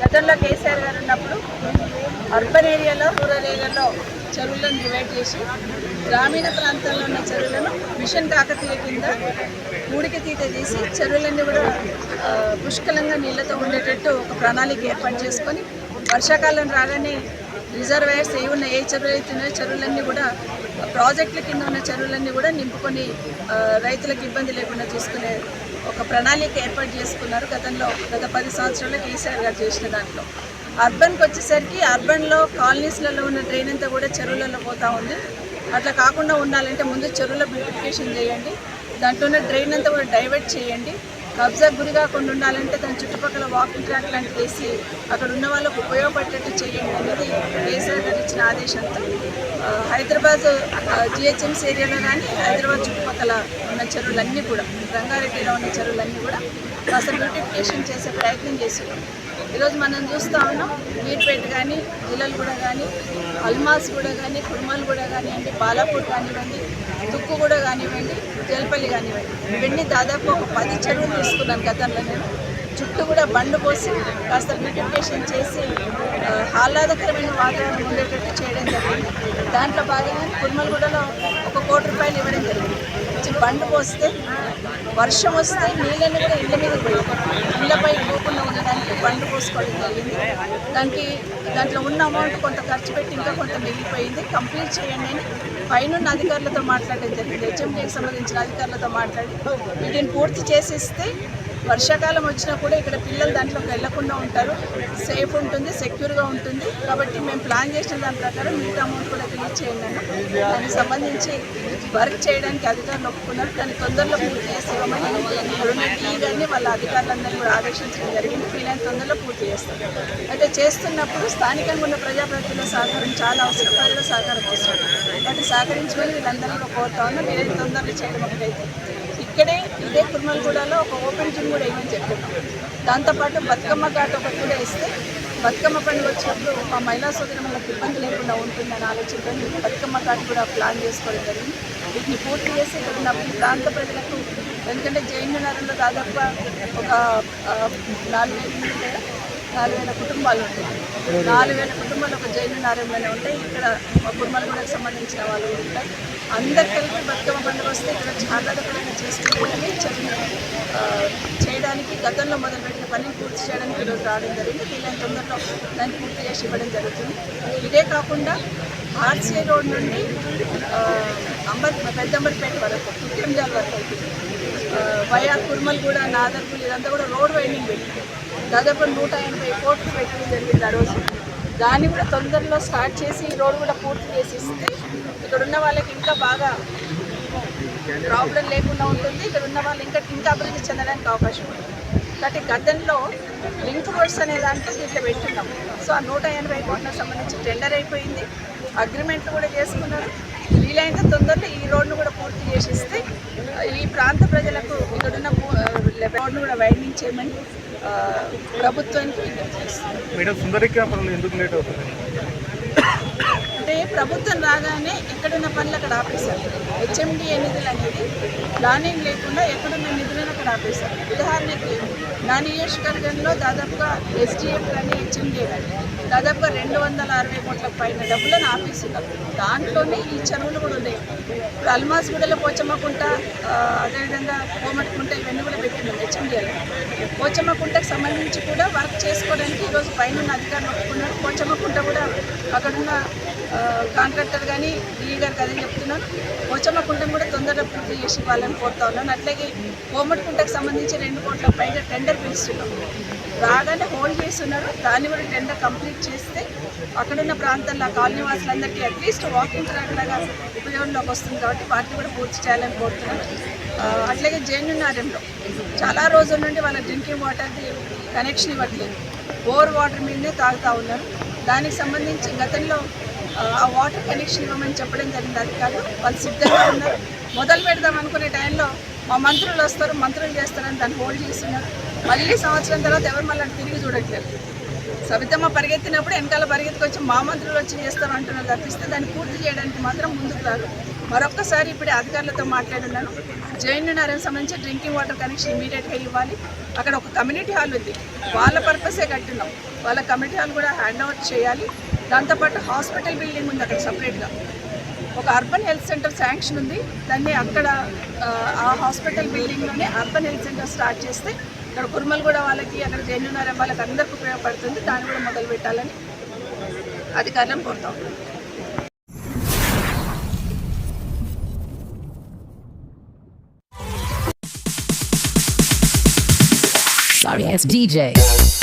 గతంలో కేసీఆర్ గారు ఉన్నప్పుడు అర్బన్ ఏరియాలో రూరల్ ఏరియాలో చెరువులను డివైడ్ చేసి గ్రామీణ ప్రాంతాల్లో ఉన్న చెరువులను మిషన్ కాకతీయ కింద ఊడికి తీత తీసి చెరువులన్నీ కూడా పుష్కలంగా నీళ్ళతో ఉండేటట్టు ఒక ప్రణాళిక ఏర్పాటు చేసుకొని వర్షాకాలం రాగానే రిజర్వాయర్స్ ఏ ఉన్న ఏ చెరువులు అయితే ఉన్నాయో చెరువులన్నీ కూడా ప్రాజెక్టుల కింద ఉన్న చెరువులన్నీ కూడా నింపుకొని రైతులకు ఇబ్బంది లేకుండా చూసుకునే ఒక ప్రణాళిక ఏర్పాటు చేసుకున్నారు. గతంలో గత పది సంవత్సరాల్లో కేసీఆర్ గారు చేసిన దాంట్లో. అర్బన్కి వచ్చేసరికి అర్బన్లో కాలనీస్లలో ఉన్న డ్రైన్ అంతా కూడా చెరువులలో పోతూ ఉంది. అట్లా కాకుండా ఉండాలంటే ముందు చెరువుల బ్యూటిఫికేషన్ చేయండి. దాంట్లో ఉన్న డ్రైన్ అంతా కూడా డైవర్ట్ చేయండి. కబ్జా గురి కాకుండా ఉండాలంటే దాని చుట్టుపక్కల వాకింగ్ ట్రాక్ లాంటివి వేసి అక్కడ ఉన్న వాళ్ళకు ఉపయోగపడేట్టు చేయండి అనేది కేసీఆర్ గారు ఇచ్చిన ఆదేశంతో హైదరాబాద్ జిహెచ్ఎంసీ ఏరియాలో కానీ హైదరాబాద్ చుట్టుపక్కల ఉన్న చెరువులన్నీ కూడా రంగారెడ్డిలో ఉన్న చెరువులన్నీ కూడా కాస్త బ్యూటిఫికేషన్ చేసే ప్రయత్నం చేస్తున్నాం. ఈరోజు మనం చూస్తూ ఉన్నాం వీర్పేట కానీ జిల్లలగూడ కానీ అల్మాస్ కూడా కానీ కుర్మల్గూడ కానివ్వండి బాలాపూర్ కానివ్వండి తుక్కు కూడా కానివ్వండి తేల్పల్లి కానివ్వండి. ఇవన్నీ దాదాపు ఒక పది చెరువులు తీసుకున్నాను గతంలో నేను. చుట్టూ కూడా బండ్లు పోసి కాస్త బ్యూటిఫికేషన్ చేసి ఆహ్లాదకరమైన వాతావరణం ఉండేటట్టు చేయడం జరిగింది. దాంట్లో భాగంగా కుర్మల్గూడలో ఒక కోటి రూపాయలు ఇవ్వడం జరిగింది. వచ్చి బండ్లు పోస్తే వర్షం వస్తే నీళ్ళని కూడా ఇళ్ళ మీద పోయి ఇళ్ళపై పోకుండా ఉండడానికి బండ్లు పోసుకోవడం జరిగింది. దానికి దాంట్లో ఉన్న అమౌంట్ కొంత ఖర్చు పెట్టి ఇంకా కొంత మిగిలిపోయింది. కంప్లీట్ చేయండి అని పైన అధికారులతో మాట్లాడడం జరిగింది. హెచ్ఎండికి సంబంధించిన అధికారులతో మాట్లాడి వీటిని పూర్తి చేసేస్తే వర్షాకాలం వచ్చినా కూడా ఇక్కడ పిల్లలు దాంట్లోకి వెళ్ళకుండా ఉంటారు. సేఫ్ ఉంటుంది సెక్యూర్గా ఉంటుంది. కాబట్టి మేము ప్లాన్ చేసిన దాని ప్రకారం మిగతా అమౌంట్ కూడా రిలీజ్ చేయండి దానికి సంబంధించి వర్క్ చేయడానికి అధికారులు ఒప్పుకున్నారు. దాన్ని తొందరలో పూర్తి చేసి ఇవ్వమని గారిని వాళ్ళ అధికారులందరినీ కూడా ఆదేశించడం జరిగింది. వీళ్ళని తొందరలో పూర్తి చేస్తారు అయితే చేస్తున్నప్పుడు స్థానికంగా ఉన్న ప్రజాప్రతినిధుల సహకారం చాలా అవసరం. ప్రజల సహకారం అవసరం. వాటిని సహకరించమని వీళ్ళందరూ కోరుతా ఉన్నా. మీరు తొందరలో చేయడం ఒకటైతే. ఇక్కడే ఇదే కుర్మల్గూడలో ఒక ఓపెన్ జిమ్ కూడా వేయమని చెప్తున్నాం దాంతోపాటు బతుకమ్మ ఘాట్ ఒకటి కూడా వేస్తే బతుకమ్మ పండుగ వచ్చినప్పుడు మా మహిళా సోదరులకు ఇబ్బంది లేకుండా ఉంటుందని ఆలోచనతో బతుకమ్మ ఘాట్ కూడా ప్లాన్ చేసుకోవడం జరిగింది. వీటిని పూర్తి చేసి ఇక్కడ ఉన్న ప్రాంత ప్రజలకు ఎందుకంటే జైన్ నగరంలో దాదాపుగా ఒక నాలుగు వేల నాలుగు వేల కుటుంబాలు ఉంటాయి. నాలుగు వేల కుటుంబాలు ఒక జైలు నారాయణలోనే ఉంటాయి. ఇక్కడ మా కుటుంబాలకు సంబంధించిన వాళ్ళు ఉంటాయి అందరు కలిపి బతుకమ్మ పండుగ వస్తే ఇక్కడ చాలా రకాలుగా చేసుకుంటే చదివి చేయడానికి గతంలో మొదలుపెట్టిన పనిని పూర్తి చేయడానికి ఈరోజు రావడం జరిగింది. వీళ్ళని తొందరలో దాన్ని పూర్తి చేసి ఇవ్వడం జరుగుతుంది. ఇదే కాకుండా ఆర్సీఐ రోడ్ నుండి అంబర్ పెద్దంబర్పేట వరకు కుట్టింజాల్ వరకు అవుతుంది. వయా కుర్మల్ కూడా నాదర్పూల్ ఇదంతా కూడా రోడ్ వైండింగ్ పెట్టింది దాదాపు నూట ఎనభై కోట్లు పెట్టడం జరిగింది ఆ రోజు. దాన్ని కూడా తొందరలో స్టార్ట్ చేసి ఈ రోడ్ కూడా పూర్తి చేసి ఇస్తే ఇక్కడ ఉన్న వాళ్ళకి ఇంకా బాగా ప్రాబ్లం లేకుండా ఉంటుంది. ఇక్కడ ఉన్న వాళ్ళు ఇంకా ఇంకా అభివృద్ధి చెందడానికి అవకాశం ఉంది కాబట్టి గతంలో లింక్ రోడ్స్ అనే దాంట్లో దీంట్లో పెట్టున్నాం. సో ఆ నూట ఎనభై కోట్లకు సంబంధించి టెండర్ అయిపోయింది. అగ్రిమెంట్లు కూడా చేసుకున్నారు. వీలైనంత తొందరలో ఈ రోడ్ను కూడా పూర్తి చేసిస్తే ఈ ప్రాంత ప్రజలకు ఇక్కడున్న భూ- రోడ్ను కూడా వైండింగ్ చేయమని ప్రభుత్వానికి విజ్ఞప్తి చేస్తున్నాం మేడం సుందరిక ఎందుకు లేట్ అవుతుంది? ప్రభుత్వం రాగానే ఎక్కడున్న పనులు అక్కడ ఆపేశారు. హెచ్ఎండిఏ నిధులు అనేది ప్లానింగ్ లేకుండా ఎక్కడున్న నిధులను అక్కడ ఆపేశారు. ఉదాహరణకి నా నియోజకవర్గంలో దాదాపుగా ఎస్డిఎఫ్ కానీ హెచ్ఎండిఏ కానీ దాదాపుగా రెండు వందల అరవై కోట్ల పైన డబ్బులను ఆపేస్తున్నారు. దాంట్లోనే ఈ చెరువులు కూడా ఉన్నాయి. ఇప్పుడు అల్మాస్గూడలో పోచమ్మకుంట అదేవిధంగా కోమటికుంట ఇవన్నీ కూడా పెట్టినాం హెచ్ఎండిఏలో పోచమ్మకుంటకు సంబంధించి కూడా వర్క్ చేసుకోవడానికి ఈరోజు పైన అధికారులు ఒప్పుకున్నారు. పోచమ్మకుంట కూడా అక్కడున్న కాంట్రాక్టర్ కానీ డీ గారికి అదే చెప్తున్నాను. పోచమ్మకుంటం కూడా తొందరగా పూర్తి చేసి ఇవ్వాలని కోరుతా ఉన్నాను. అట్లాగే కోమటికుంటకు సంబంధించి రెండు కోట్ల పైన టెండర్ పిలుస్తున్నాం. రాగానే హోల్డ్ చేస్తున్నారు. దాన్ని కూడా టెండర్ కంప్లీట్ చేస్తే అక్కడున్న ప్రాంతాల్లో ఆ కాలనీ వాసులందరికీ అట్లీస్ట్ వాకింగ్ ట్రాక్ లాగా ఉపయోగంలోకి వస్తుంది కాబట్టి వాటిని కూడా పూర్తి చేయాలని కోరుతున్నాను. అట్లాగే జైనున్నారంలో చాలా రోజుల నుండి వాళ్ళ డ్రింకింగ్ వాటర్ది కనెక్షన్ ఇవ్వట్లేదు. బోర్ వాటర్ మీదనే తాగుతూ ఉన్నారు. దానికి సంబంధించి గతంలో ఆ, వాటర్ కనెక్షన్ ఇవ్వమని చెప్పడం జరిగింది. అధికారులు వాళ్ళు సిద్ధంగా ఉన్నారు. మొదలు పెడదాం అనుకునే టైంలో మా మంత్రులు వస్తారు మంత్రులు చేస్తారని దాన్ని హోల్డ్ చేస్తున్నారు. మళ్ళీ సంవత్సరం తర్వాత ఎవరు మళ్ళీ తిరిగి చూడట్లేదు. సవితమ్మ పరిగెత్తినప్పుడు వెనకాల పరిగెత్తుకొచ్చి మా మంత్రులు వచ్చి చేస్తారు అంటున్నారు తప్పిస్తే దాన్ని పూర్తి చేయడానికి మాత్రం ముందుకు రారు. మరొక్కసారి ఇప్పుడే అధికారులతో మాట్లాడున్నాను. జైన్ సంబంధించి డ్రింకింగ్ వాటర్ కనెక్షన్ ఇమీడియట్గా ఇవ్వాలి. అక్కడ ఒక కమ్యూనిటీ హాల్ ఉంది. వాళ్ళ పర్పసే కట్టినాం. వాళ్ళ కమ్యూనిటీ హాల్ కూడా హ్యాండ్ ఓవర్ చేయాలి. దాంతోపాటు హాస్పిటల్ బిల్డింగ్ ఉంది అక్కడ సపరేట్గా ఒక అర్బన్ హెల్త్ సెంటర్ శాంక్షన్ ఉంది. దాన్ని అక్కడ ఆ, హాస్పిటల్ బిల్డింగ్లోనే అర్బన్ హెల్త్ సెంటర్ స్టార్ట్ చేస్తే ఇక్కడ కుర్మల్ కూడా వాళ్ళకి అక్కడ జెన్యునర్ వాళ్ళకి అందరికీ ఉపయోగపడుతుంది. దాన్ని కూడా మొదలు పెట్టాలని అధికారులను కోరుతాం. It's DJ.